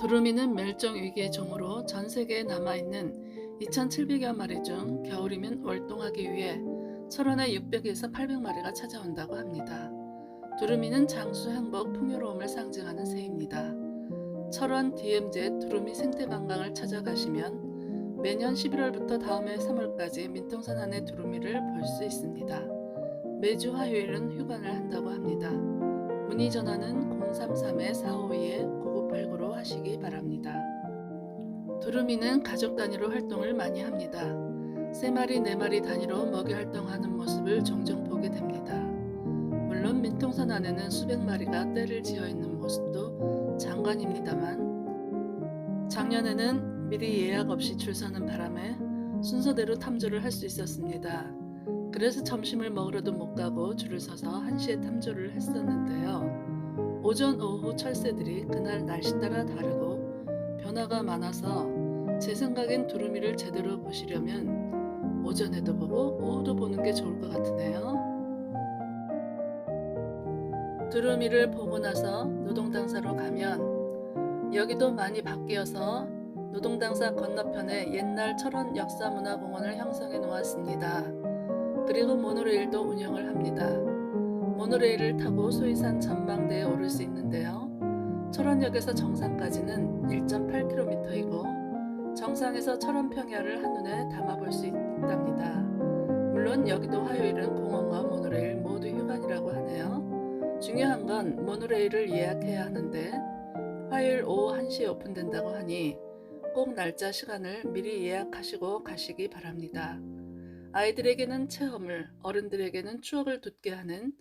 두루미는 멸종 위기의 종으로 전 세계에 남아있는 2,700여 마리 중 겨울이면 월동하기 위해 철원에 600에서 800마리가 찾아온다고 합니다. 두루미는 장수, 행복, 풍요로움을 상징하는 새입니다. 철원 DMZ 두루미 생태관광을 찾아가시면 매년 11월부터 다음해 3월까지 민통산 안의 두루미를 볼 수 있습니다. 매주 화요일은 휴관을 한다고 합니다. 문의 전화는 033-452-9989로 두루미는 가족 단위로 활동을 많이 합니다. 3마리, 4마리 단위로 먹이 활동하는 모습을 종종 보게 됩니다. 물론 민통산 안에는 수백 마리가 떼를 지어 있는 모습도 장관입니다만 작년에는 미리 예약 없이 줄 서는 바람에 순서대로 탐조를 할 수 있었습니다. 그래서 점심을 먹으러도 못 가고 줄을 서서 1시에 탐조를 했었는데요. 오전, 오후 철새들이 그날 날씨 따라 다르고 변화가 많아서 제 생각엔 두루미를 제대로 보시려면 오전에도 보고 오후도 보는 게 좋을 것 같으네요. 두루미를 보고 나서 노동당사로 가면 여기도 많이 바뀌어서 노동당사 건너편에 옛날 철원 역사문화공원을 형성해 놓았습니다. 그리고 모노레일도 운영을 합니다. 모노레일을 타고 소이산 전망대에 오를 수 있는데요. 철원역에서 정상까지는 1.8km이고 정상에서 철원 평야를 한눈에 담아볼 수 있답니다. 물론 여기도 화요일은 공원과 모노레일 모두 휴관이라고 하네요. 중요한 건 모노레일을 예약해야 하는데 화요일 오후 1시에 오픈된다고 하니 꼭 날짜 시간을 미리 예약하시고 가시기 바랍니다. 아이들에게는 체험을, 어른들에게는 추억을 돋게 하는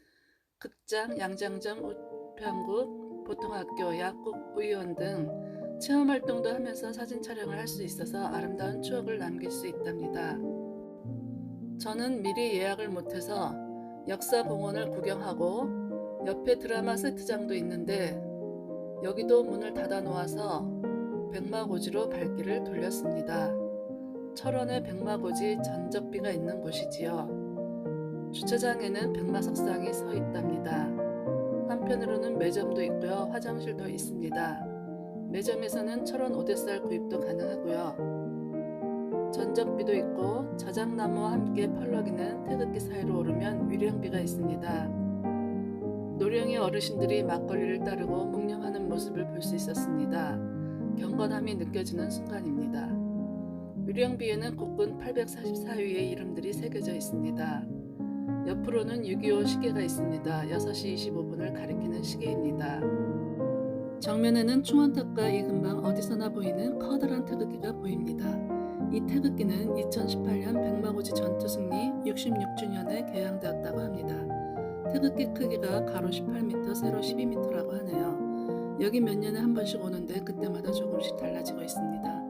극장, 양장점, 우편국, 보통학교, 약국, 의원 등 체험 활동도 하면서 사진 촬영을 할 수 있어서 아름다운 추억을 남길 수 있답니다. 저는 미리 예약을 못해서 역사 공원을 구경하고 옆에 드라마 세트장도 있는데 여기도 문을 닫아 놓아서 백마고지로 발길을 돌렸습니다. 철원에 백마고지 전적비가 있는 곳이지요. 주차장에는 백마석상이 서 있답니다. 한편으로는 매점도 있고요. 화장실도 있습니다. 매점에서는 철원 오대쌀 구입도 가능하고요. 전적비도 있고 저장나무와 함께 펄럭이는 태극기 사이로 오르면 위령비가 있습니다. 노령의 어르신들이 막걸리를 따르고 묵념하는 모습을 볼 수 있었습니다. 경건함이 느껴지는 순간입니다. 위령비에는 국군 844위의 이름들이 새겨져 있습니다. 옆으로는 6.25 시계가 있습니다. 6시 25분을 가리키는 시계입니다. 정면에는 충원탑과 이 근방 어디서나 보이는 커다란 태극기가 보입니다. 이 태극기는 2018년 백마고지 전투 승리 66주년에 개양되었다고 합니다. 태극기 크기가 가로 18m, 세로 12m라고 하네요. 여기 몇 년에 한 번씩 오는데 그때마다 조금씩 달라지고 있습니다.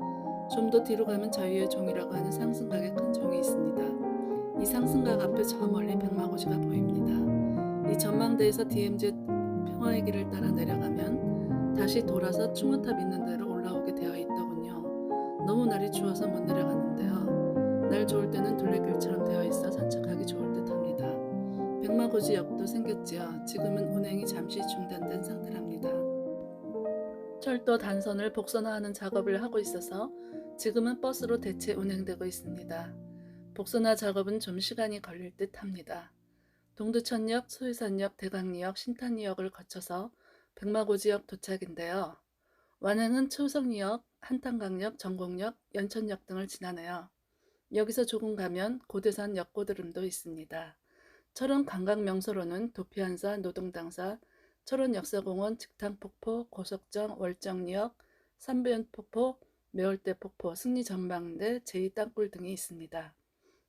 좀 더 뒤로 가면 자유의 종이라고 하는 상승각의 큰 종이 있습니다. 이 상승각 앞에 저 멀리 백마고지가 보입니다. 이 전망대에서 DMZ 평화의 길을 따라 내려가면 다시 돌아서 충원탑 있는 데로 올라오게 되어 있더군요. 너무 날이 추워서 못 내려갔는데요. 날 좋을 때는 둘레길처럼 되어 있어 산책하기 좋을 듯 합니다. 백마고지 역도 생겼지요. 지금은 운행이 잠시 중단된 상태랍니다. 철도 단선을 복선화하는 작업을 하고 있어서 지금은 버스로 대체 운행되고 있습니다. 복선화 작업은 좀 시간이 걸릴 듯 합니다. 동두천역, 소유산역, 대강리역, 신탄리역을 거쳐서 백마고 지역 도착인데요. 완행은 초성리역, 한탄강역, 전곡역, 연천역 등을 지나네요. 여기서 조금 가면 고대산 역고드름도 있습니다. 철원 관광명소로는 도피한사, 노동당사, 철원 역사공원, 직탕폭포, 고석정, 월정리역, 삼부연폭포, 매월대폭포, 승리전망대, 제2땅굴 등이 있습니다.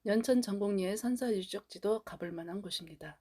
연천 전곡리의 선사유적지도 가볼 만한 곳입니다.